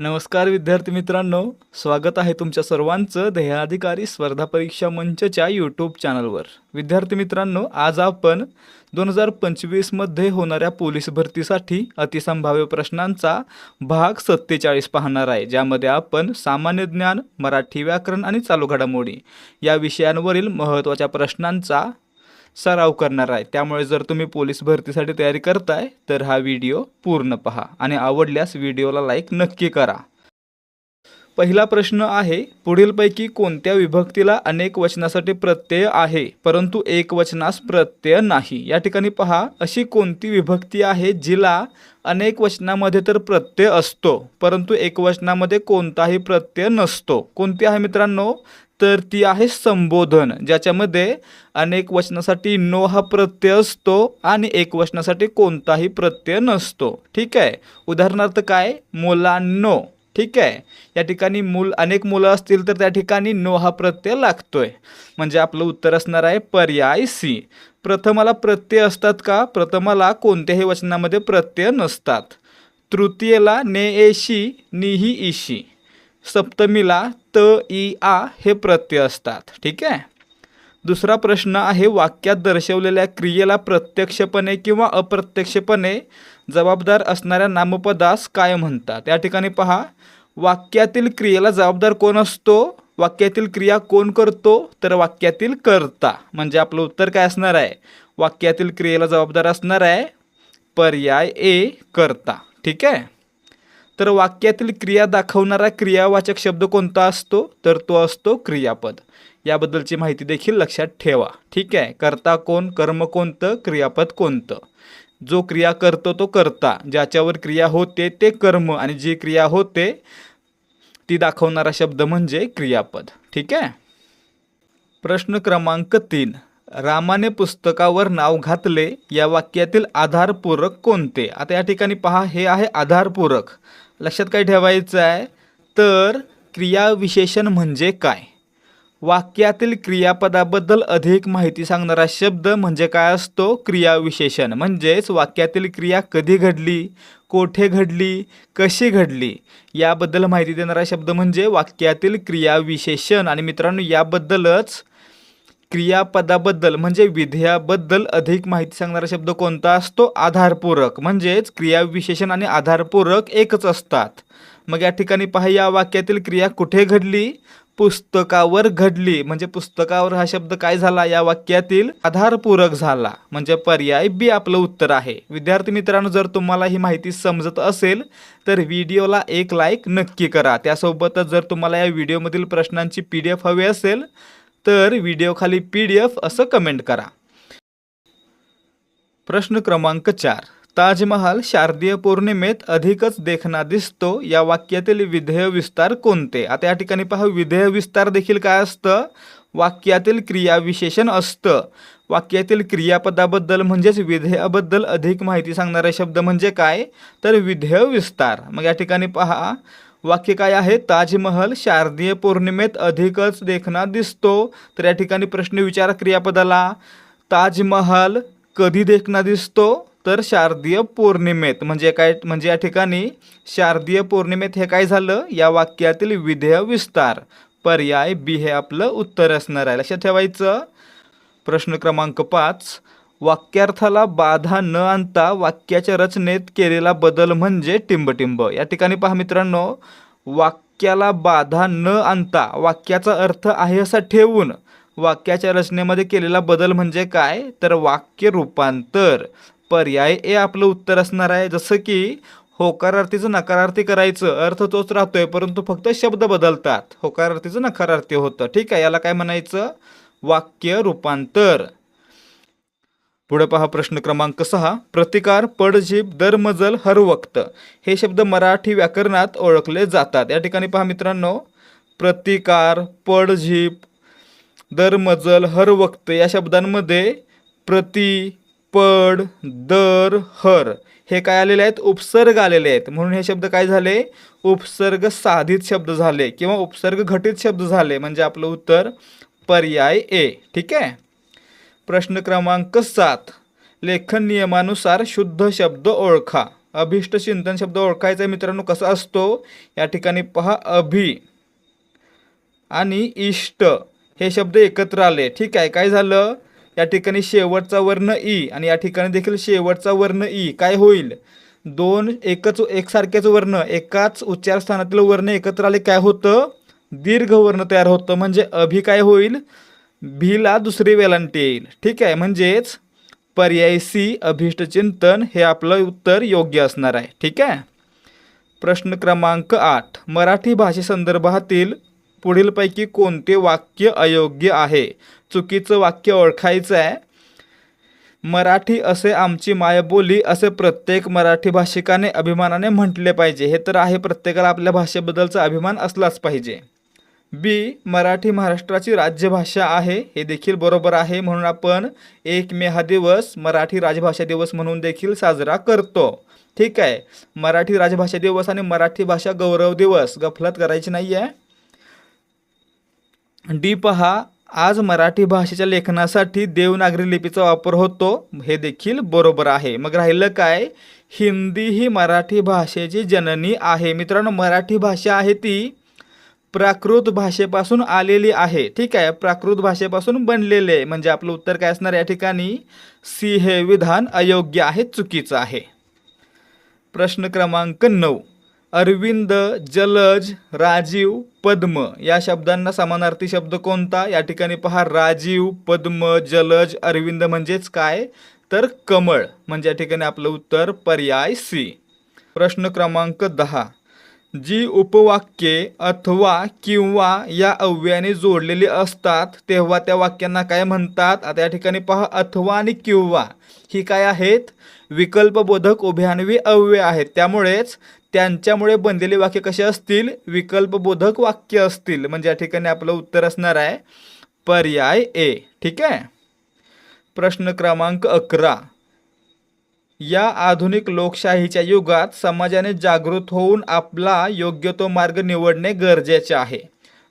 नमस्कार विद्यार्थी मित्रांनो स्वागत आहे तुमच्या सर्वांचं ध्येयाधिकारी स्पर्धा परीक्षा मंचच्या यूट्यूब चॅनलवर विद्यार्थी मित्रांनो आज आपण दोन हजार पंचवीसमध्ये होणाऱ्या पोलीस भरतीसाठी अतिसंभाव्य प्रश्नांचा भाग सत्तेचाळीस पाहणार आहे ज्यामध्ये आपण सामान्य ज्ञान मराठी व्याकरण आणि चालू घडामोडी या विषयांवरील महत्त्वाच्या प्रश्नांचा सराव करणार आहे. त्यामुळे जर तुम्ही पोलीस भरतीसाठी तयारी करताय तर हा व्हिडिओ पूर्ण पहा आणि आवडल्यास व्हिडिओला लाईक नक्की करा. पहिला प्रश्न आहे पुढीलपैकी कोणत्या विभक्तीला अनेक वचनासाठी प्रत्यय आहे परंतु एक वचनास प्रत्यय नाही? या ठिकाणी पहा अशी कोणती विभक्ती आहे जिला अनेक वचनामध्ये तर प्रत्यय असतो परंतु एक वचनामध्ये कोणताही प्रत्यय नसतो? कोणती आहे मित्रांनो? तर ती आहे संबोधन ज्याच्यामध्ये अनेक वचनासाठी नो हा प्रत्यय असतो आणि एक वचनासाठी कोणताही प्रत्यय नसतो. ठीक आहे? उदाहरणार्थ काय? मुलांनो. ठीक आहे? या ठिकाणी मूल अनेक मुलं असतील तर त्या ठिकाणी नो हा प्रत्यय लागतोय. म्हणजे आपलं उत्तर असणार आहे पर्याय सी. प्रथमाला प्रत्यय असतात का? प्रथमाला कोणत्याही वचनामध्ये प्रत्यय नसतात. तृतीयेला ने एशी निही इशी सप्तमीला त ई आ हे प्रत्यय असतात. ठीक आहे? दुसरा प्रश्न आहे वाक्यात दर्शवलेल्या क्रियेला प्रत्यक्षपणे किंवा अप्रत्यक्षपणे जबाबदार असणाऱ्या नामपदास काय म्हणतात? या ठिकाणी पहा. वाक्यातील क्रियेला जबाबदार कोण असतो? वाक्यातील क्रिया कोण करतो? तर वाक्यातील कर्ता. म्हणजे आपलं उत्तर काय असणार आहे? वाक्यातील क्रियेला जबाबदार असणार आहे पर्याय ए करता. ठीक आहे? तर वाक्यातील क्रिया दाखवणारा क्रियावाचक शब्द कोणता असतो? तर तो असतो क्रियापद. याबद्दलची माहिती देखील लक्षात ठेवा. ठीक आहे? कर्ता कोण? कर्म कोणतं? क्रियापद कोणतं? जो क्रिया करतो तो कर्ता. ज्याच्यावर क्रिया होते ते कर्म आणि जी क्रिया होते ती दाखवणारा शब्द म्हणजे क्रियापद. ठीक आहे? प्रश्न क्रमांक तीन. रामाने पुस्तकावर नाव घातले. या वाक्यातील आधारपूरक कोणते? आता या ठिकाणी पहा. हे आहे आधारपूरक. लक्षात काय ठेवायचं आहे? तर क्रियाविशेषण म्हणजे काय? वाक्यातील क्रियापदाबद्दल अधिक माहिती सांगणारा शब्द म्हणजे काय असतो? क्रियाविशेषण. म्हणजेच वाक्यातील क्रिया कधी घडली? कोठे घडली? कशी घडली? याबद्दल माहिती देणारा शब्द म्हणजे वाक्यातील क्रियाविशेषण. आणि मित्रांनो याबद्दलच क्रियापदाबद्दल म्हणजे विधेयाबद्दल अधिक माहिती सांगणारा शब्द कोणता असतो? आधारपूरक. म्हणजेच क्रियाविशेषण आणि आधारपूरक एकच असतात. मग या ठिकाणी पहा या वाक्यातील क्रिया कुठे घडली? पुस्तकावर घडली. म्हणजे पुस्तकावर हा शब्द काय झाला? या वाक्यातील आधारपूरक झाला. म्हणजे पर्याय बी आपलं उत्तर आहे. विद्यार्थी मित्रांनो जर तुम्हाला ही माहिती समजत असेल तर व्हिडिओला एक लाईक नक्की करा. त्यासोबतच जर तुम्हाला या व्हिडिओमधील प्रश्नांची पी डी एफ हवी असेल तर व्हिडिओखाली पी डी एफ असं कमेंट करा. प्रश्न क्रमांक चार. ताजमहाल शारदीय पौर्णिमेत अधिकच देखना दिसतो. या वाक्यातील विधेय विस्तार कोणते? आता या ठिकाणी पहा विधेय विस्तार देखील काय असतं? वाक्यातील क्रियाविशेषण असतं. वाक्यातील क्रियापदाबद्दल म्हणजेच विधेयाबद्दल अधिक माहिती सांगणारा शब्द म्हणजे काय? तर विधेय विस्तार. मग या ठिकाणी पहा वाक्य काय आहे? ताजमहल शारदीय पौर्णिमेत अधिकच देखना दिसतो. तर या ठिकाणी प्रश्न विचार क्रियापदाला. ताजमहल कधी देखना दिसतो? तर शारदीय पौर्णिमेत. म्हणजे काय? म्हणजे या ठिकाणी शारदीय पौर्णिमेत हे काय झालं? या वाक्यातील विधेय विस्तार. पर्याय बी हे आपलं उत्तर असणार आहे. लक्षात ठेवायचं. प्रश्न क्रमांक पाच. वाक्यार्थाला बाधा न आणता वाक्याच्या रचनेत केलेला बदल म्हणजे टिंबटिंब. या ठिकाणी पहा मित्रांनो वाक्याला बाधा न आणता वाक्याचा अर्थ आहे असा ठेवून वाक्याच्या रचनेमध्ये केलेला बदल म्हणजे काय? तर वाक्य रूपांतर. पर्याय ए आपलं उत्तर असणार आहे. जसं की होकारार्थीचं नकारार्थी करायचं अर्थ तोच राहतोय परंतु फक्त शब्द बदलतात. होकारार्थीचं नकारार्थी होतं. ठीक आहे याला काय म्हणायचं? वाक्य रूपांतर. पुढे पहा प्रश्न क्रमांक सहा. प्रतिकार पडझीप दरमजल हर वक्त हे शब्द मराठी व्याकरणात ओळखले जातात. या ठिकाणी पहा मित्रांनो. प्रतिकार पडझीप दरमजल हर वक्त या शब्दांमध्ये प्रति पड दर हर हे काय आलेले आहेत? उपसर्ग आलेले आहेत. म्हणून हे शब्द काय झाले? उपसर्ग साधित शब्द झाले किंवा उपसर्ग घटित शब्द झाले. म्हणजे आपलं उत्तर पर्याय ए. ठीक आहे? प्रश्न क्रमांक सात. लेखन नियमानुसार शुद्ध शब्द ओळखा. अभिष्ट चिंतन शब्द ओळखायचा मित्रांनो कसा असतो? या ठिकाणी पहा अभि आणि इष्ट हे शब्द एकत्र आले. ठीक आहे काय झालं? या ठिकाणी शेवटचा वर्ण ई आणि या ठिकाणी देखील शेवटचा वर्ण ई काय होईल? दोन एकच एकसारखेच वर्ण एकाच उच्चारस्थानातील वर्ण एकत्र आले काय होतं? दीर्घ वर्ण तयार होतं. म्हणजे अभि काय होईल? भीला दुसरी वेलांटी. येईल ठीक आहे म्हणजेच पर्याय सी अभिष्ट चिंतन हे आपलं उत्तर योग्य असणार आहे. ठीक आहे? प्रश्न क्रमांक आठ. मराठी भाषेसंदर्भातील पुढीलपैकी कोणते वाक्य अयोग्य आहे? चुकीचं वाक्य ओळखायचं आहे. मराठी असे आमची मायबोली असे प्रत्येक मराठी भाषिकाने अभिमानाने म्हटले पाहिजे. हे तर आहे प्रत्येकाला आपल्या भाषेबद्दलचा अभिमान असलाच पाहिजे. बी मराठी महाराष्ट्राची राज्यभाषा आहे. हे देखील बरोबर आहे. म्हणून आपण एक मे हा दिवस मराठी राजभाषा दिवस म्हणून देखील साजरा करतो. ठीक आहे? मराठी राजभाषा दिवस आणि मराठी भाषा गौरव दिवस. गफलत करायची नाही आहे डी पहा. आज मराठी भाषेच्या लेखनासाठी देवनागरी लिपीचा वापर होतो. हे देखील बरोबर आहे. मग राहिलं काय? हिंदी ही मराठी भाषेची जननी आहे. मित्रांनो मराठी भाषा आहे ती प्राकृत भाषेपासून आलेली आहे. ठीक आहे? प्राकृत भाषेपासून बनलेले आहे. म्हणजे आपलं उत्तर काय असणार या ठिकाणी? सी हे विधान अयोग्य आहे चुकीचं आहे. प्रश्न क्रमांक नऊ. अरविंद जलज राजीव पद्म. या शब्दांना समानार्थी शब्द कोणता? या ठिकाणी पहा राजीव पद्म जलज अरविंद म्हणजेच काय? तर कमळ. म्हणजे या ठिकाणी आपलं उत्तर पर्याय सी. प्रश्न क्रमांक दहा. जी उपवाक्ये अथवा किंवा या अव्ययाने जोडलेली असतात तेव्हा त्या वाक्यांना काय म्हणतात? आता या ठिकाणी पहा अथवा आणि किंवा. ही काय आहेत? विकल्पबोधक उभयान्वी अव्यय आहेत. त्यामुळेच त्यांच्यामुळे बनलेली वाक्य कशी असतील? विकल्पबोधक वाक्य असतील. म्हणजे या ठिकाणी आपलं उत्तर असणार आहे पर्याय ए. ठीक आहे? प्रश्न क्रमांक अकरा. या आधुनिक लोकशाहीच्या युगात समाजाने जागृत होऊन आपला योग्य तो मार्ग निवडणे गरजेचे आहे.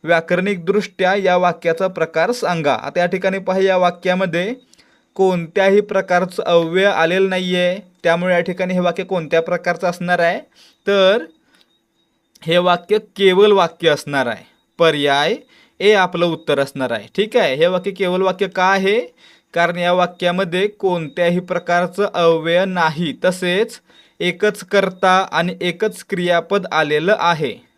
व्याकरणिकदृष्ट्या या वाक्याचा प्रकार सांगा. आता या ठिकाणी पहा या वाक्यामध्ये कोणत्याही प्रकारचं अव्यय आलेलं नाही आहे त्यामुळे या ठिकाणी हे वाक्य कोणत्या प्रकारचं असणार आहे? तर हे वाक्य केवळ वाक्य असणार आहे. पर्याय ए आपलं उत्तर असणार आहे. ठीक आहे? हे वाक्य केवळ वाक्य का आहे? कारण या वाक्यामध्ये कोणत्याही प्रकारचं अव्यय नाही. तसेच एकच कर्ता आणि एकच क्रियापद आलेलं आहे.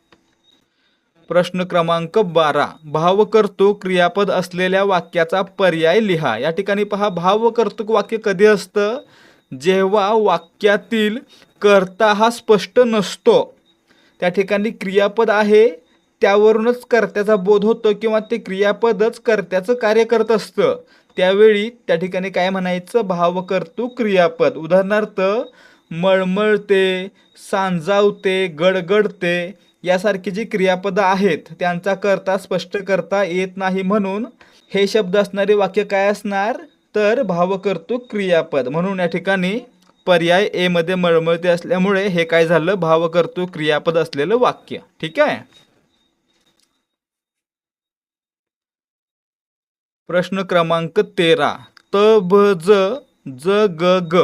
प्रश्न क्रमांक बारा. भावकर्तुक क्रियापद असलेल्या वाक्याचा पर्याय लिहा. या ठिकाणी पहा भावकर्तुक वाक्य कधी असतं? जेव्हा वाक्यातील कर्ता हा स्पष्ट नसतो. त्या ठिकाणी क्रियापद आहे त्यावरूनच कर्त्याचा बोध होतो किंवा ते क्रियापदच कर्त्याचं कार्य करत असतं. त्यावेळी त्या ठिकाणी काय म्हणायचं? भावकर्तृक क्रियापद. उदाहरणार्थ मळमळते सांजावते गडगडते यासारखी जी क्रियापदं आहेत त्यांचा करता स्पष्ट करता येत नाही म्हणून हे शब्द असणारे वाक्य काय असणार? तर भावकर्तृक क्रियापद. म्हणून या ठिकाणी पर्याय ए मध्ये मळमळते असल्यामुळे हे काय झालं? भावकर्तृक क्रियापद असलेलं वाक्य. ठीक आहे? प्रश्न क्रमांक तेरा. त भ ज ज ग ग.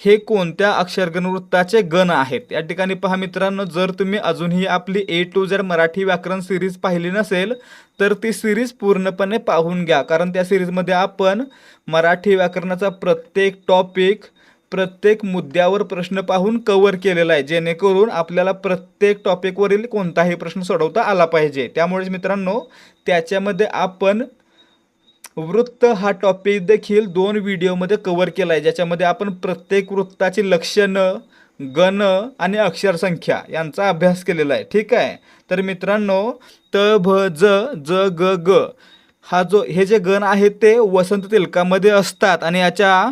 हे कोणत्या अक्षरगणवृत्ताचे गण आहेत? या ठिकाणी पहा मित्रांनो जर तुम्ही अजूनही आपली ए टू जर मराठी व्याकरण सिरीज पाहिली नसेल तर ती सिरीज पूर्णपणे पाहून घ्या. कारण त्या सिरीजमध्ये आपण मराठी व्याकरणाचा प्रत्येक टॉपिक प्रत्येक मुद्द्यावर प्रश्न पाहून कव्हर केलेला आहे. जेणेकरून आपल्याला प्रत्येक टॉपिकवरील कोणताही प्रश्न सोडवता आला पाहिजे. त्यामुळेच मित्रांनो त्याच्यामध्ये आपण वृत्त हा टॉपिक देखील दोन व्हिडिओमध्ये कवर केला आहे ज्याच्यामध्ये आपण प्रत्येक वृत्ताची लक्षणं गण आणि अक्षरसंख्या यांचा अभ्यास केलेला आहे. ठीक आहे? तर मित्रांनो त भ ज ज ग ग हा जो हे जे गण आहेत ते वसंत तिलकामध्ये असतात आणि याच्या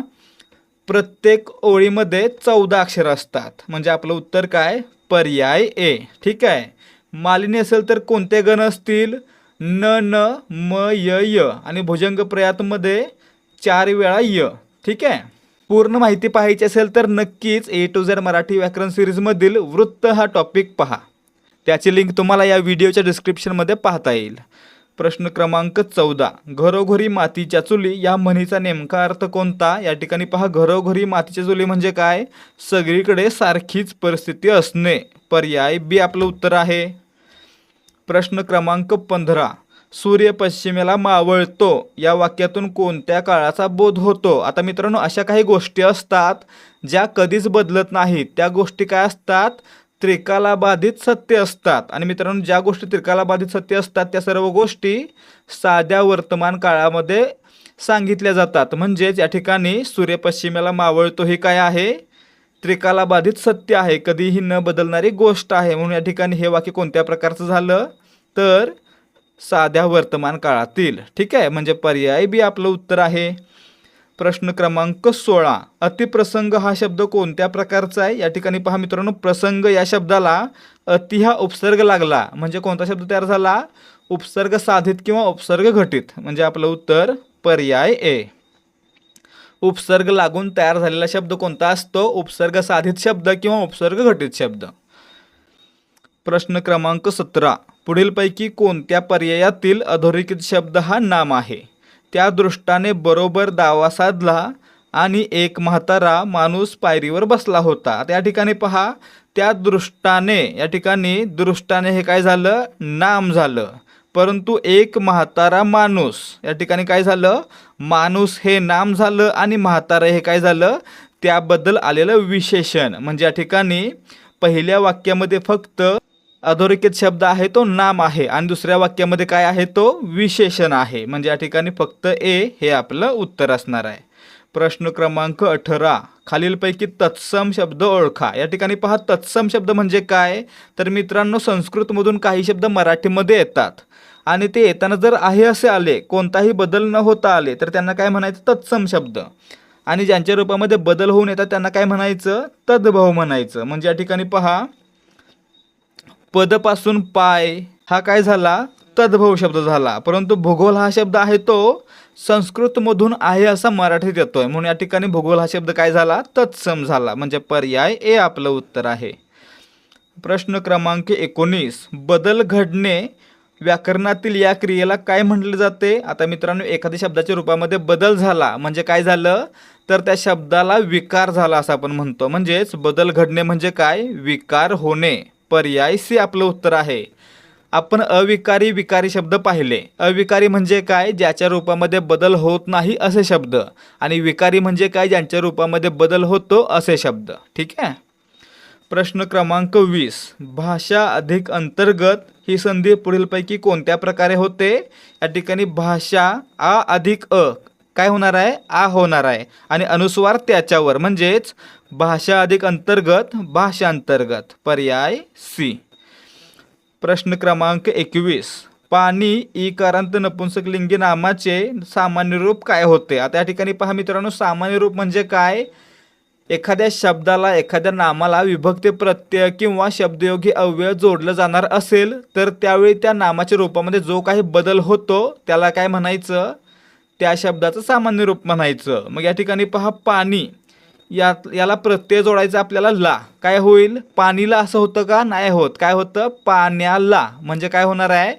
प्रत्येक ओळीमध्ये चौदा अक्षर असतात. म्हणजे आपलं उत्तर काय? पर्याय ए ठीक आहे? मालिनी असेल तर कोणते गण असतील? न न म य य. आणि भुजंग प्रयातमध्ये चार वेळा य. ठीक आहे? पूर्ण माहिती पाहायची असेल तर नक्कीच ए टू झेड मराठी व्याकरण सिरीजमधील वृत्त हा टॉपिक पहा. त्याची लिंक तुम्हाला या व्हिडिओच्या डिस्क्रिप्शनमध्ये पाहता येईल. प्रश्न क्रमांक चौदा. घरोघरी मातीच्या चुली या म्हणीचा नेमका अर्थ कोणता? या ठिकाणी पहा घरोघरी मातीच्या चुली म्हणजे काय? सगळीकडे सारखीच परिस्थिती असणे. पर्याय बी आपलं उत्तर आहे. प्रश्न क्रमांक पंधरा. सूर्य पश्चिमेला मावळतो. या वाक्यातून कोणत्या काळाचा बोध होतो? आता मित्रांनो अशा काही गोष्टी असतात ज्या कधीच बदलत नाहीत. त्या गोष्टी काय असतात? त्रिकालाबाधित सत्य असतात. आणि मित्रांनो ज्या गोष्टी त्रिकालाबाधित सत्य असतात त्या सर्व गोष्टी साध्या वर्तमान काळामध्ये सांगितल्या जातात. म्हणजेच या ठिकाणी सूर्य पश्चिमेला मावळतो हे काय आहे? त्रिकालाबाधित सत्य आहे कधीही न बदलणारी गोष्ट आहे म्हणून या ठिकाणी हे वाक्य कोणत्या प्रकारचं झालं? तर साध्या वर्तमान काळातील ठीक आहे? म्हणजे पर्याय बी आपलं उत्तर आहे. प्रश्न क्रमांक सोळा अतिप्रसंग हा शब्द कोणत्या प्रकारचा आहे? या ठिकाणी पहा मित्रांनो प्रसंग या शब्दाला अति हा उपसर्ग लागला. म्हणजे कोणता शब्द तयार झाला? उपसर्ग साधित किंवा उपसर्ग घटित. म्हणजे आपलं उत्तर पर्याय ए. उपसर्ग लागून तयार झालेला शब्द कोणता असतो? उपसर्ग साधित शब्द किंवा उपसर्ग घटित शब्द? प्रश्न क्रमांक सतरा. पुढीलपैकी कोणत्या पर्यायातील अधोरेखित शब्द हा नाम आहे? त्या दृष्टाने बरोबर दावा साधला आणि एक म्हातारा माणूस पायरीवर बसला होता. त्या ठिकाणी पहा त्या दृष्टाने या ठिकाणी दृष्टाने हे काय झालं? नाम झालं. परंतु एक म्हातारा माणूस या ठिकाणी काय झालं? माणूस हे नाम झालं आणि म्हातारा हे काय झालं? त्याबद्दल आलेलं विशेषण. म्हणजे या ठिकाणी पहिल्या वाक्यामध्ये फक्त अधोरेखित शब्द आहे तो नाम आहे. आणि दुसऱ्या वाक्यामध्ये काय आहे? तो विशेषण आहे. म्हणजे या ठिकाणी फक्त ए हे आपलं उत्तर असणार आहे. प्रश्न क्रमांक अठरा. खालीलपैकी तत्सम शब्द ओळखा. या ठिकाणी पहा तत्सम शब्द म्हणजे काय? तर मित्रांनो संस्कृतमधून काही शब्द मराठीमध्ये येतात. आणि ते येताना जर आहे असे आले कोणताही बदल न होता आले तर त्यांना काय म्हणायचं? तत्सम शब्द. आणि ज्यांच्या रूपामध्ये बदल होऊन येतात त्यांना काय म्हणायचं? तद्भव म्हणायचं. म्हणजे या ठिकाणी पहा पदपासून पाय हा काय झाला? तद्भव शब्द झाला. परंतु भूगोल हा शब्द आहे तो संस्कृतमधून आहे असा मराठीत येतोय. म्हणून या ठिकाणी भूगोल हा शब्द काय झाला? तत्सम झाला. म्हणजे पर्याय ए आपलं उत्तर आहे. प्रश्न क्रमांक एकोणीस. बदल घडणे व्याकरणातील या क्रियेला काय म्हटले जाते? आता मित्रांनो एखाद्या शब्दाच्या रूपामध्ये बदल झाला. म्हणजे काय झालं? तर त्या शब्दाला विकार झाला असं आपण म्हणतो. म्हणजेच बदल घडणे म्हणजे काय? विकार होणे. पर्याय सी आपलं उत्तर आहे. आपण अविकारी विकारी शब्द पाहिले. अविकारी म्हणजे काय? ज्याच्या रूपामध्ये बदल होत नाही असे शब्द. आणि विकारी म्हणजे काय? ज्यांच्या रूपामध्ये बदल होतो असे शब्द. ठीक आहे? प्रश्न क्रमांक वीस. भाषा अधिक अंतर्गत ही संधी पुढीलपैकी कोणत्या प्रकारे होते? या ठिकाणी भाषा आ अधिक अ. काय होणार आहे? आ होणार आहे. आणि अनुस्वार त्याच्यावर. म्हणजेच भाषा अधिक अंतर्गत भाषांतर्गत पर्याय सी प्रश्न क्रमांक एकवीस. पाणी इकारांत नपुंसकलिंगी नामाचे सामान्य रूप काय होते? आता या ठिकाणी पहा मित्रांनो सामान्य रूप म्हणजे काय? एखाद्या शब्दाला एखाद्या नामाला विभक्ती प्रत्यय किंवा शब्दयोगी अव्यय जोडलं जाणार असेल तर त्यावेळी त्या नामाच्या रूपामध्ये जो काही बदल होतो त्याला काय म्हणायचं? त्या शब्दाचं सामान्य रूप म्हणायचं. मग या ठिकाणी पहा पाणी. यात याला प्रत्यय जोडायचा आपल्याला ला. काय होईल? पाणीला असं होतं का? नाही होत. काय होतं? पाण्याला. म्हणजे काय होणार आहे?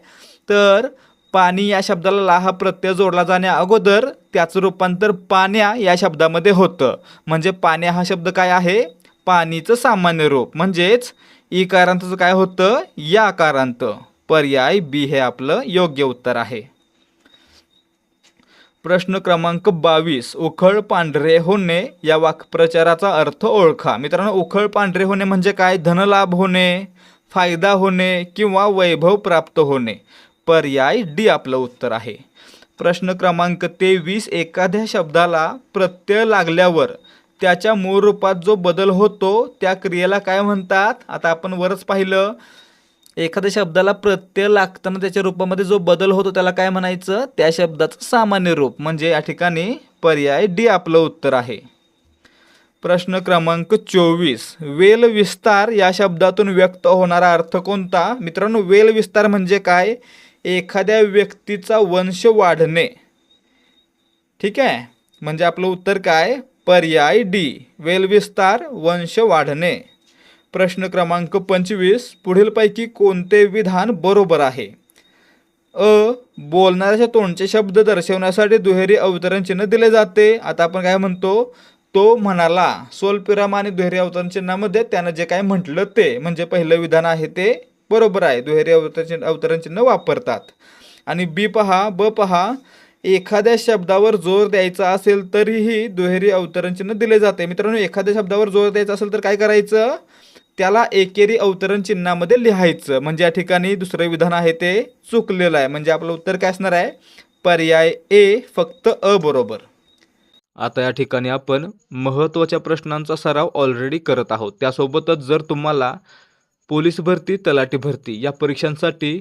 तर पाणी या शब्दाला ला हा प्रत्यय जोडला जाण्या अगोदर त्याचं रूपांतर पाण्या या शब्दामध्ये होतं. म्हणजे पाण्या हा शब्द काय आहे? पाणीचं सामान्य रूप. म्हणजेच इकारांतचं काय होतं? या कारांत. पर्याय बी हे आपलं योग्य उत्तर आहे. प्रश्न क्रमांक बावीस. उखळ पांढरे होणे या वाक्प्रचाराचा अर्थ ओळखा. मित्रांनो उखळ पांढरे होणे म्हणजे काय? धनलाभ होणे फायदा होणे किंवा वैभव प्राप्त होणे. पर्याय डी आपलं उत्तर आहे. प्रश्न क्रमांक तेवीस एखाद्या शब्दाला प्रत्यय लागल्यावर त्याच्या मूळ रूपात जो बदल होतो त्या क्रियेला काय म्हणतात? आता आपण वरच पाहिलं. एखाद्या शब्दाला प्रत्यय लागताना त्याच्या रूपामध्ये जो बदल होतो त्याला काय म्हणायचं? त्या शब्दाचं सामान्य रूप. म्हणजे या ठिकाणी पर्याय डी आपलं उत्तर आहे. प्रश्न क्रमांक चोवीस. वेल विस्तार या शब्दातून व्यक्त होणारा अर्थ कोणता? मित्रांनो वेल विस्तार म्हणजे काय? एखाद्या व्यक्तीचा वंश वाढणे. ठीक आहे? म्हणजे आपलं उत्तर काय? पर्याय डी. वेल विस्तार वंश वाढणे. प्रश्न क्रमांक पंचवीस. पुढीलपैकी कोणते विधान बरोबर आहे? अ. बोलणाऱ्याच्या तोंडचे शब्द दर्शवण्यासाठी दुहेरी अवतरण चिन्ह दिले जाते. आता आपण काय म्हणतो? तो म्हणाला सोलपिराम आणि दुहेरी अवतरण चिन्हामध्ये त्यानं जे काय म्हटलं ते. म्हणजे पहिलं विधान आहे ते बरोबर आहे. दुहेरी अवतरण अवतरण चिन्ह वापरतात. आणि बी पहा ब पहा एखाद्या शब्दावर जोर द्यायचा असेल तरीही दुहेरी अवतरण चिन्ह दिले जाते. मित्रांनो एखाद्या शब्दावर जोर द्यायचा असेल तर काय करायचं? त्याला एकेरी अवतरण चिन्हामध्ये लिहायचं. म्हणजे या ठिकाणी दुसरं विधान आहे ते चुकलेलं आहे. म्हणजे आपलं उत्तर काय असणार आहे? पर्याय ए फक्त अ बरोबर. आता या ठिकाणी आपण महत्त्वाच्या प्रश्नांचा सराव ऑलरेडी करत आहोत. त्यासोबतच जर तुम्हाला पोलीस भरती तलाठी भरती या परीक्षांसाठी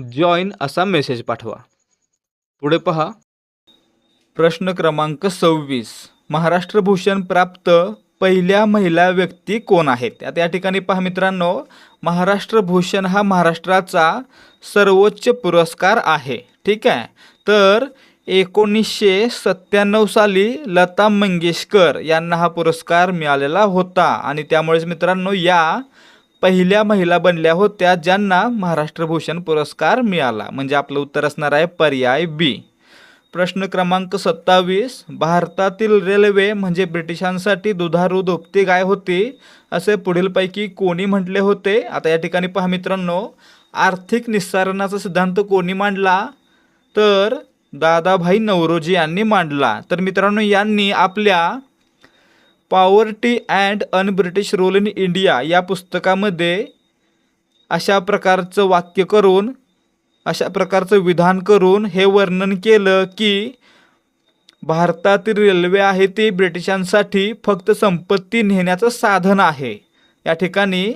जॉईन असा मेसेज पाठवा. पुढे पहा. प्रश्न क्रमांक सव्वीस. महाराष्ट्र भूषण प्राप्त पहिल्या महिला व्यक्ती कोण आहेत? आता या ठिकाणी पहा मित्रांनो महाराष्ट्र भूषण हा महाराष्ट्राचा सर्वोच्च पुरस्कार आहे. ठीक आहे? तर एकोणीसशे सत्त्याण्णव साली लता मंगेशकर यांना हा पुरस्कार मिळालेला होता. आणि त्यामुळेच मित्रांनो या पहिल्या महिला बनल्या होत्या ज्यांना महाराष्ट्र भूषण पुरस्कार मिळाला. म्हणजे आपलं उत्तर असणार आहे पर्याय बी. प्रश्न क्रमांक सत्तावीस भारतातील रेल्वे म्हणजे ब्रिटिशांसाठी दुधारू धोपती गाय होती असे पुढीलपैकी कोणी म्हटले होते? आता या ठिकाणी पहा मित्रांनो आर्थिक निस्सारणाचा सिद्धांत कोणी मांडला? तर दादाभाई नवरोजी यांनी मांडला. तर मित्रांनो यांनी आपल्या poverty and unBritish role rule in India या पुस्तकामध्ये अशा प्रकारचं वाक्य करून अशा प्रकारचं विधान करून हे वर्णन केलं की भारतातील रेल्वे आहे ती ब्रिटिशांसाठी फक्त संपत्ती नेण्याचं साधन आहे. या ठिकाणी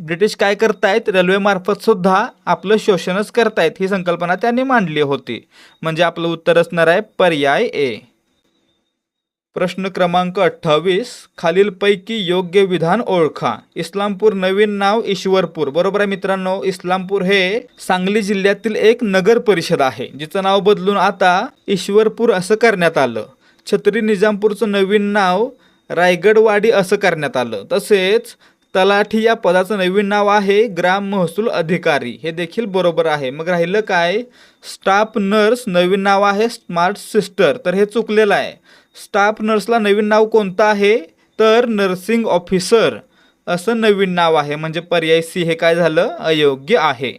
ब्रिटिश काय करतायत? रेल्वेमार्फतसुद्धा आपलं शोषणच करतायत ही संकल्पना त्यांनी मांडली होती. म्हणजे आपलं उत्तर असणार आहे पर्याय ए. प्रश्न क्रमांक अठ्ठावीस खालीलपैकी योग्य विधान ओळखा. इस्लामपूर नवीन नाव ईश्वरपूर. बरोबर आहे मित्रांनो इस्लामपूर हे सांगली जिल्ह्यातील एक नगर परिषद आहे जिचं नाव बदलून आता ईश्वरपूर असं करण्यात आलं. छत्री निजामपूरचं नवीन नाव रायगडवाडी असं करण्यात आलं. तसेच तलाठी या पदाचं नवीन नाव आहे ग्राम महसूल अधिकारी. हे देखील बरोबर आहे. मग राहिलं काय? स्टाफ नर्स नवीन नाव आहे स्मार्ट सिस्टर. तर हे चुकलेलं आहे. स्टाफ नर्सला नवीन नाव कोणतं आहे? तर नर्सिंग ऑफिसर. असं नवीन नाव आहे. म्हणजे पर्याय सी हे काय झालं? अयोग्य आहे.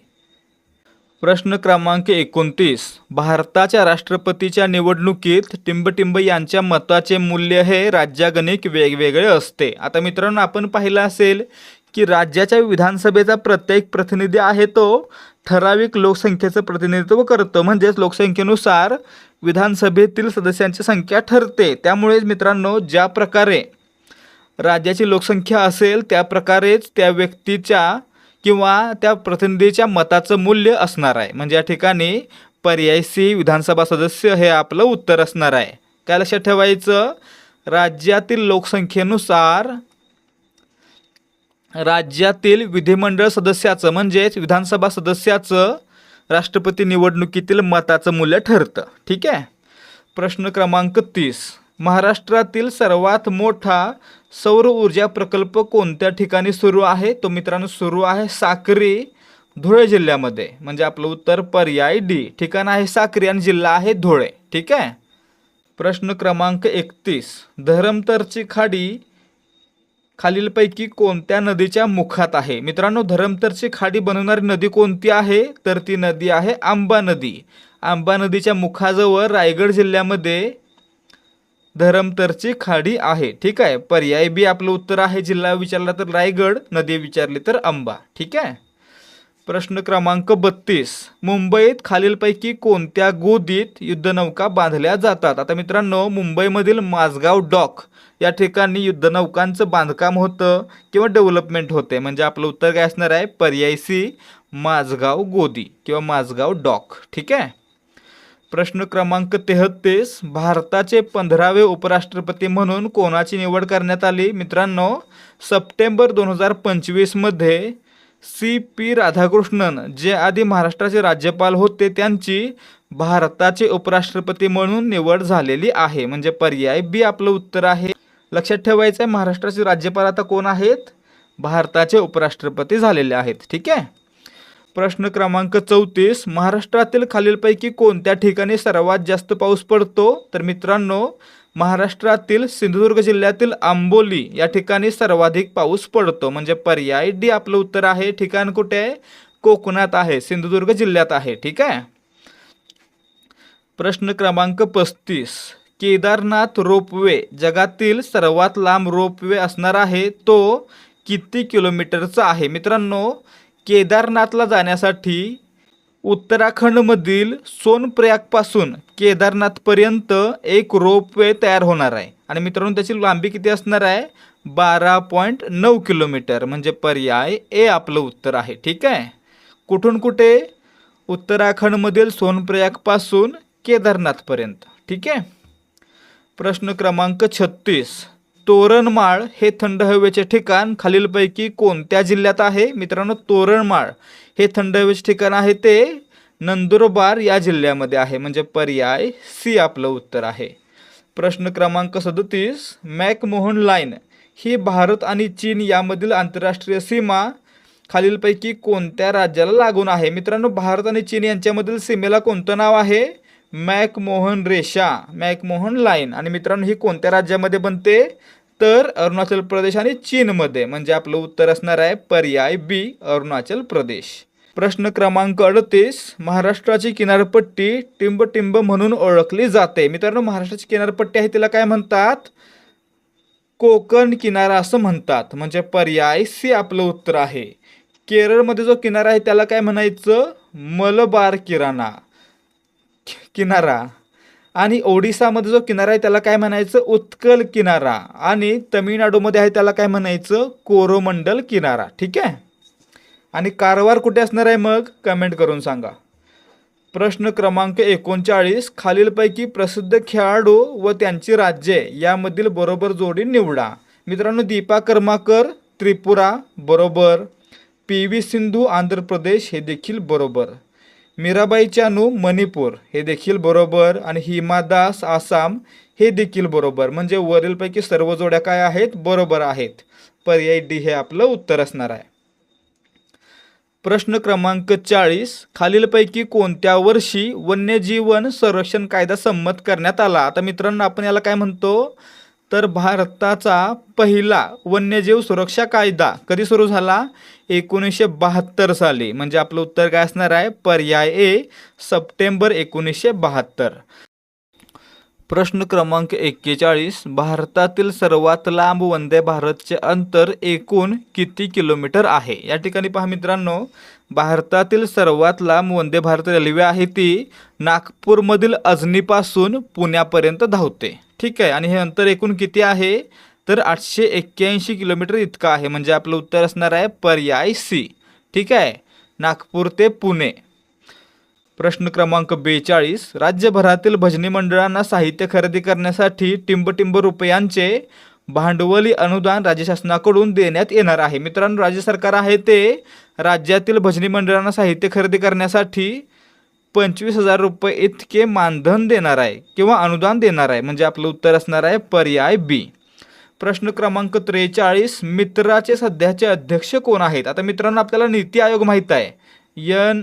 प्रश्न क्रमांक एकोणतीस. भारताच्या राष्ट्रपतीच्या निवडणुकीत टिंबटिंब यांच्या मताचे मूल्य हे राज्यागणिक वेगवेगळे असते. आता मित्रांनो आपण पाहिलं असेल की राज्याच्या विधानसभेचा प्रत्येक प्रतिनिधी आहे तो ठराविक लोकसंख्येचं प्रतिनिधित्व करतो. म्हणजेच लोकसंख्येनुसार विधानसभेतील सदस्यांची संख्या ठरते. त्यामुळेच मित्रांनो ज्या प्रकारे राज्याची लोकसंख्या असेल त्या प्रकारेच त्या व्यक्तीच्या किंवा त्या प्रतिनिधीच्या मताचं मूल्य असणार आहे. म्हणजे या ठिकाणी पर्याय सी विधानसभा सदस्य हे आपलं उत्तर असणार आहे. काय लक्षात ठेवायचं? राज्यातील लोकसंख्येनुसार राज्यातील विधिमंडळ सदस्याचं म्हणजेच विधानसभा सदस्याचं राष्ट्रपती निवडणुकीतील मताचं मूल्य ठरतं. ठीक आहे? प्रश्न क्रमांक तीस. महाराष्ट्रातील सर्वात मोठा सौर ऊर्जा प्रकल्प कोणत्या ठिकाणी सुरू आहे? तो मित्रांनो सुरू आहे साक्री धुळे जिल्ह्यामध्ये. म्हणजे आपलं उत्तर पर्याय डी. ठिकाण आहे साक्री आणि जिल्हा आहे धुळे. ठीक आहे? प्रश्न क्रमांक एकतीस. धरमतरची खाडी खालीलपैकी कोणत्या नदीच्या मुखात आहे? मित्रांनो धरमतरची खाडी बनवणारी नदी कोणती आहे? तर ती नदी आहे आंबा नदी. आंबा नदीच्या मुखाजवळ रायगड जिल्ह्यामध्ये धरमतरची खाडी आहे. ठीक आहे? पर्याय बी आपलं उत्तर आहे. जिल्हा विचारला तर रायगड नदी विचारली तर आंबा. ठीक आहे? प्रश्न क्रमांक बत्तीस. मुंबईत खालीलपैकी कोणत्या गोदीत युद्धनौका बांधल्या जातात? आता मित्रांनो मुंबईमधील माझगाव डॉक या ठिकाणी युद्धनौकांचं बांधकाम होतं किंवा डेव्हलपमेंट होते? म्हणजे आपलं उत्तर काय असणार आहे? पर्याय सी माझगाव गोदी किंवा माझगाव डॉक. ठीक आहे? प्रश्न क्रमांक तेहत्तीस. भारताचे पंधरावे उपराष्ट्रपती म्हणून कोणाची निवड करण्यात आली? मित्रांनो सप्टेंबर दोन हजार पंचवीसमध्ये सी. पी. राधाकृष्णन जे आधी महाराष्ट्राचे राज्यपाल होते त्यांची भारताचे उपराष्ट्रपती म्हणून निवड झालेली आहे. म्हणजे पर्याय बी आपलं उत्तर आहे. लक्षात ठेवायचं आहे महाराष्ट्राचे राज्यपाल आता कोण आहेत? भारताचे उपराष्ट्रपती झालेले आहेत. ठीक आहे? प्रश्न क्रमांक चौतीस महाराष्ट्रातील खालीलपैकी कोणत्या ठिकाणी सर्वात जास्त पाऊस पडतो? तर मित्रांनो महाराष्ट्रातील सिंधुदुर्ग जिल्ह्यातील आंबोली या ठिकाणी सर्वाधिक पाऊस पडतो. म्हणजे पर्याय डी आपलं उत्तर आहे. ठिकाण कुठे आहे? कोकणात आहे. सिंधुदुर्ग जिल्ह्यात आहे. ठीक आहे? प्रश्न क्रमांक पस्तीस. केदारनाथ रोपवे जगातील सर्वात लांब रोपवे असणार आहे. तो किती किलोमीटरचा आहे? मित्रांनो केदारनाथला जाण्यासाठी उत्तराखंडमधील सोनप्रयागपासून केदारनाथपर्यंत एक रोपवे तयार होणार आहे. आणि मित्रांनो त्याची लांबी किती असणार आहे? बारा पॉईंट नऊ किलोमीटर. म्हणजे पर्याय ए आपलं उत्तर आहे. ठीक आहे? कुठून कुठे? उत्तराखंडमधील सोनप्रयागपासून केदारनाथपर्यंत. ठीक आहे? प्रश्न क्रमांक छत्तीस. तोरणमाळ हे थंड हवेचे ठिकाण. खालीलपैकी कोणत्या जिल्ह्यात आहे? मित्रांनो तोरणमाळ. हे थंड हवेचे ठिकाण आहे ते नंदुरबार या जिल्ह्यामध्ये आहे. म्हणजे पर्याय सी आपलं उत्तर आहे. प्रश्न क्रमांक सदतीस मॅकमोहन लाईन. ही भारत आणि चीन यामधील आंतरराष्ट्रीय सीमा खालीलपैकी कोणत्या राज्याला लागून आहे? मित्रांनो भारत आणि चीन यांच्यामधील सीमेला कोणतं नाव आहे? मॅकमोहन रेषा मॅकमोहन लाईन. आणि मित्रांनो ही कोणत्या राज्यामध्ये बनते? तर अरुणाचल प्रदेश आणि चीनमध्ये म्हणजे आपलं उत्तर असणार आहे पर्याय बी अरुणाचल प्रदेश. प्रश्न क्रमांक अडतीस महाराष्ट्राची किनारपट्टी टिंबटिंब म्हणून ओळखली जाते. मित्रांनो महाराष्ट्राची किनारपट्टी आहे तिला काय म्हणतात? कोकण किनारा असं म्हणतात. म्हणजे पर्याय सी आपलं उत्तर आहे. केरळमध्ये जो किनारा आहे त्याला काय म्हणायचं? मलबार किराणा. किनारा. आणि ओडिसामध्ये जो किनारा आहे त्याला काय म्हणायचं? उत्कल किनारा. आणि तमिळनाडूमध्ये आहे त्याला काय म्हणायचं? कोरोमंडल किनारा. ठीक आहे? आणि कारवार कुठे असणार आहे मग? कमेंट करून सांगा. प्रश्न क्रमांक एकोणचाळीस खालीलपैकी प्रसिद्ध खेळाडू व त्यांची राज्ये यामधील बरोबर जोडी निवडा. मित्रांनो दीपा कर्माकर त्रिपुरा बरोबर. पी व्ही सिंधू आंध्र प्रदेश हे देखील बरोबर. मीराबाई चानू मणिपूर हे देखील बरोबर. आणि हिमा दास आसाम हे देखील बरोबर. म्हणजे वरीलपैकी सर्व जोड्या काय आहेत? बरोबर आहेत. पर्याय डी हे आपलं उत्तर असणार आहे. प्रश्न क्रमांक चाळीस. खालीलपैकी कोणत्या वर्षी वन्यजीवन संरक्षण कायदा संमत करण्यात आला? आता मित्रांनो आपण याला काय म्हणतो? तर भारताचा पहिला वन्यजीव सुरक्षा कायदा कधी सुरू झाला? एकोणीसशे बहात्तर साली. म्हणजे आपलं उत्तर काय असणार आहे? पर्याय ए सप्टेंबर एकोणीसशे बहात्तर. प्रश्न क्रमांक एक्केचाळीस. भारतातील सर्वात लांब वंदे भारतचे अंतर एकूण किती किलोमीटर आहे? या ठिकाणी पहा मित्रांनो. भारतातील सर्वात लांब वंदे भारत रेल्वे आहे ती नागपूरमधील अजनीपासून पुण्यापर्यंत धावते. ठीक आहे? आणि हे अंतर एकूण किती आहे? तर आठशे एक्क्याऐंशी किलोमीटर इतकं आहे. म्हणजे आपलं उत्तर असणार आहे पर्याय सी. ठीक आहे? नागपूर ते पुणे. प्रश्न क्रमांक बेचाळीस. राज्यभरातील भजनी मंडळांना साहित्य खरेदी करण्यासाठी टिंबटिंब रुपयांचे भांडवली अनुदान राज्य शासनाकडून देण्यात येणार आहे. मित्रांनो राज्य सरकार आहे ते राज्यातील भजनी मंडळांना साहित्य खरेदी करण्यासाठी पंचवीस हजार रुपये इतके मानधन देणार आहे किंवा अनुदान देणार आहे. म्हणजे आपलं उत्तर असणार आहे पर्याय बी. प्रश्न क्रमांक त्रेचाळीस मित्राचे सध्याचे अध्यक्ष कोण आहेत? आता मित्रांनो आपल्याला नीती आयोग माहीत आहे. N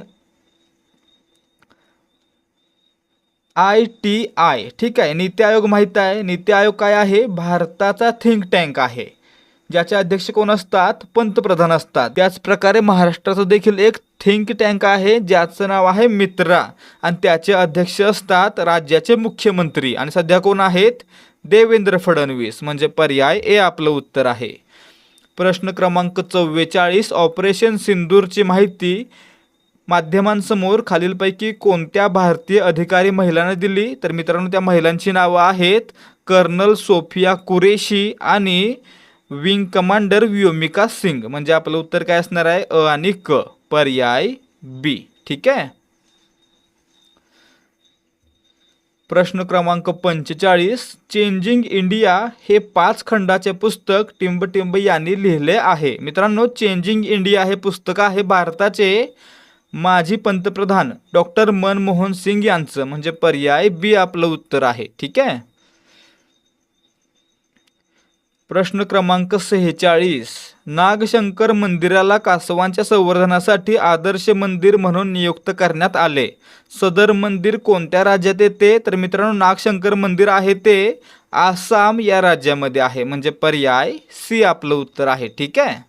I T I. ठीक आहे नीती आयोग माहीत आहे. नीती आयोग काय आहे? भारताचा थिंक टँक आहे. ज्याचे अध्यक्ष कोण असतात? पंतप्रधान असतात. त्याचप्रकारे महाराष्ट्राचं देखील एक थिंक टँक आहे. ज्याचं नाव आहे मित्रा. आणि त्याचे अध्यक्ष असतात राज्याचे मुख्यमंत्री. आणि सध्या कोण आहेत? देवेंद्र फडणवीस. म्हणजे पर्याय ए आपलं उत्तर आहे. प्रश्न क्रमांक चव्वेचाळीस ऑपरेशन सिंदूरची माहिती. माध्यमांसमोर खालीलपैकी कोणत्या भारतीय अधिकारी महिलांना दिली? तर मित्रांनो त्या महिलांची नावं आहेत कर्नल सोफिया कुरेशी आणि विंग कमांडर व्योमिका सिंग. म्हणजे आपलं उत्तर काय असणार आहे? अ आणि क. पर्याय बी. ठीक आहे? प्रश्न क्रमांक पंचेचाळीस. चेंजिंग इंडिया हे पाच खंडाचे पुस्तक टिंब टिंब यांनी लिहिले आहे. मित्रांनो चेंजिंग इंडिया हे पुस्तक आहे भारताचे. माजी पंतप्रधान डॉक्टर मनमोहन सिंग यांचं म्हणजे पर्याय बी आपलं उत्तर आहे. ठीक आहे? प्रश्न क्रमांक सेहेचाळीस. नागशंकर मंदिराला कासवांच्या संवर्धनासाठी आदर्श मंदिर म्हणून नियुक्त करण्यात आले. सदर मंदिर कोणत्या राज्यात येते? तर मित्रांनो नागशंकर मंदिर आहे ते आसाम या राज्यामध्ये आहे. म्हणजे पर्याय सी आपलं उत्तर आहे. ठीक आहे?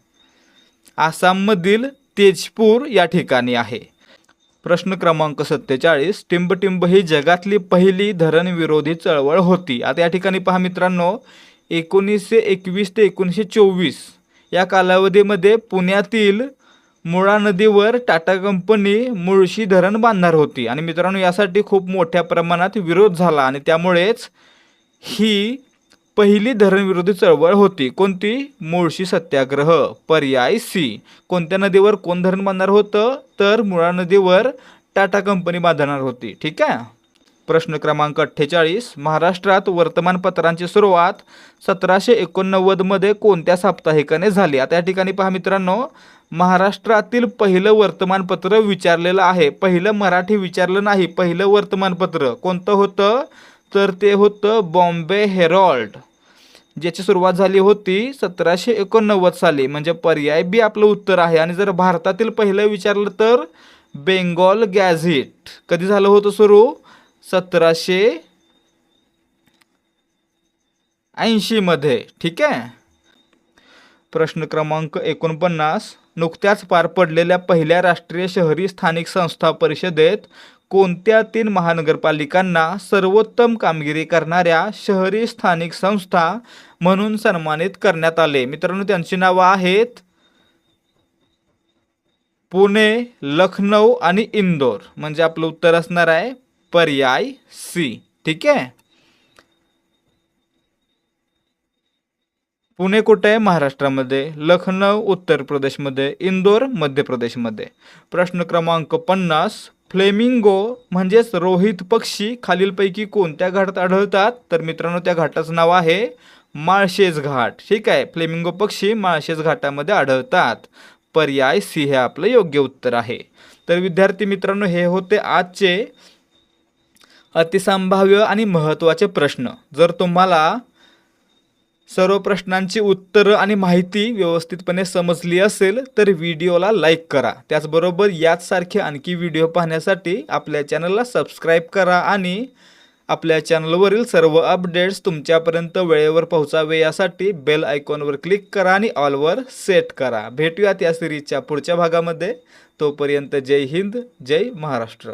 आसाममधील तेजपूर या ठिकाणी आहे. प्रश्न क्रमांक सत्तेचाळीस टिंबटिंब ही जगातली पहिली धरणविरोधी चळवळ होती. आता या ठिकाणी पहा मित्रांनो एकोणीसशे एकवीस ते एकोणीसशे चोवीस या कालावधीमध्ये पुण्यातील मुळा नदीवर टाटा कंपनी मुळशी धरण बांधणार होती. आणि मित्रांनो यासाठी खूप मोठ्या प्रमाणात विरोध झाला आणि त्यामुळेच ही पहिली धरणविरोधी चळवळ होती. कोणती? मुळशी सत्याग्रह पर्याय सी. कोणत्या नदीवर कोण धरण बांधणार होतं? तर मुळा नदीवर टाटा कंपनी बांधणार होती. ठीक आहे? प्रश्न क्रमांक अठ्ठेचाळीस. महाराष्ट्रात वर्तमानपत्रांची सुरुवात सतराशे एकोणनव्वदमध्ये कोणत्या साप्ताहिकाने झाली? आता या ठिकाणी पहा मित्रांनो. महाराष्ट्रातील पहिलं वर्तमानपत्र विचारलेलं आहे. पहिलं मराठी विचारलं नाही. पहिलं वर्तमानपत्र कोणतं होतं? तर ते होतं बॉम्बे हेरॉल्ड ज्याची सुरुवात झाली होती सतराशे एकोणनव्वद साली. म्हणजे पर्याय बी आपलं उत्तर आहे. आणि जर भारतातील पहिलं विचारलं तर बेंगॉल गॅझेट. कधी झालं होतं सुरू? सतराशे ऐंशीमध्ये ठीक आहे? प्रश्न क्रमांक एकोणपन्नास. नुकत्याच पार पडलेल्या पहिल्या राष्ट्रीय शहरी स्थानिक संस्था परिषदेत कोणत्या तीन महानगरपालिकांना सर्वोत्तम कामगिरी करणाऱ्या शहरी स्थानिक संस्था म्हणून सन्मानित करण्यात आले? मित्रांनो त्यांची नावं आहेत पुणे लखनौ आणि इंदोर. म्हणजे आपलं उत्तर असणार आहे पर्याय सी. ठीक आहे? पुणे कुठे आहे? महाराष्ट्रामध्ये. लखनौ उत्तर प्रदेशमध्ये. इंदोर मध्य प्रदेशमध्ये. प्रश्न क्रमांक पन्नास फ्लेमिंगो म्हणजेच रोहित पक्षी खालीलपैकी कोणत्या घाटात आढळतात? तर मित्रांनो त्या घाटाचं नाव आहे माळशेज घाट. ठीक आहे? फ्लेमिंगो पक्षी माळशेज घाटामध्ये आढळतात. पर्याय सी हे आपलं योग्य उत्तर आहे. तर विद्यार्थी मित्रांनो हे होते आजचे अतिसंभाव्य आणि महत्त्वाचे प्रश्न. जर तुम्हाला सर्व प्रश्नांची उत्तरं आणि माहिती व्यवस्थितपणे समजली असेल तर व्हिडिओला लाईक करा. त्याचबरोबर याचसारखे आणखी व्हिडिओ पाहण्यासाठी आपल्या चॅनलला सबस्क्राईब करा आणि आपल्या चॅनलवरील सर्व अपडेट्स तुमच्यापर्यंत वेळेवर पोहोचावे यासाठी बेल आयकॉनवर क्लिक करा आणि ऑलवर सेट करा. भेटूयात या सिरीजच्या पुढच्या भागामध्ये. तोपर्यंत जय हिंद जय महाराष्ट्र.